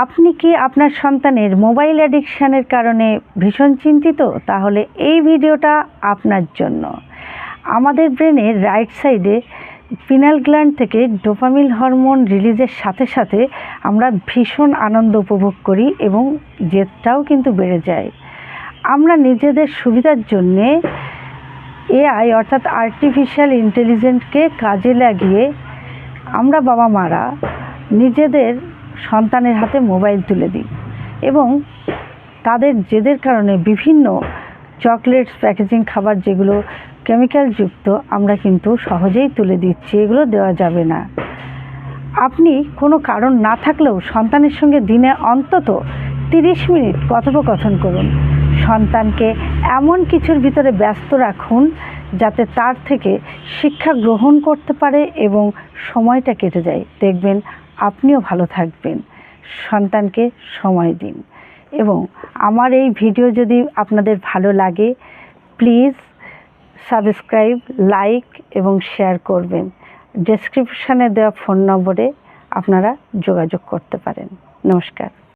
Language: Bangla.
আপনি কি আপনার সন্তানের মোবাইল অ্যাডিকশানের কারণে ভীষণ চিন্তিত? তাহলে এই ভিডিওটা আপনার জন্য। আমাদের ব্রেনের রাইট সাইডে পিনাল গ্ল্যান্ড থেকে ডোপামিল হরমোন রিলিজের সাথে সাথে আমরা ভীষণ আনন্দ উপভোগ করি এবং জেদটাও কিন্তু বেড়ে যায়। আমরা নিজেদের সুবিধার জন্যে এআই অর্থাৎ আর্টিফিশিয়াল ইন্টেলিজেন্সকে কাজে লাগিয়ে আমরা বাবা মারা নিজেদের সন্তানের হাতে মোবাইল তুলে দিই এবং তাদের জেদের কারণে বিভিন্ন চকলেটস প্যাকেজিং খাবার যেগুলো কেমিক্যালযুক্ত আমরা কিন্তু সহজেই তুলে দিচ্ছি, এগুলো দেওয়া যাবে না। আপনি কোনো কারণ না থাকলেও সন্তানের সঙ্গে দিনে অন্তত তিরিশ মিনিট কথোপকথন করুন। সন্তানকে এমন কিছুর ভিতরে ব্যস্ত রাখুন যাতে তার থেকে শিক্ষা গ্রহণ করতে পারে এবং সময়টা কেটে যায়। দেখবেন আপনিও ভালো থাকবেন। সন্তানকে সময় দিন। এবং আমার এই ভিডিও যদি আপনাদের ভালো লাগে, প্লিজ সাবস্ক্রাইব, লাইক এবং শেয়ার করবেন। ডেসক্রিপশানে দেওয়া ফোন নম্বরে আপনারা যোগাযোগ করতে পারেন। নমস্কার।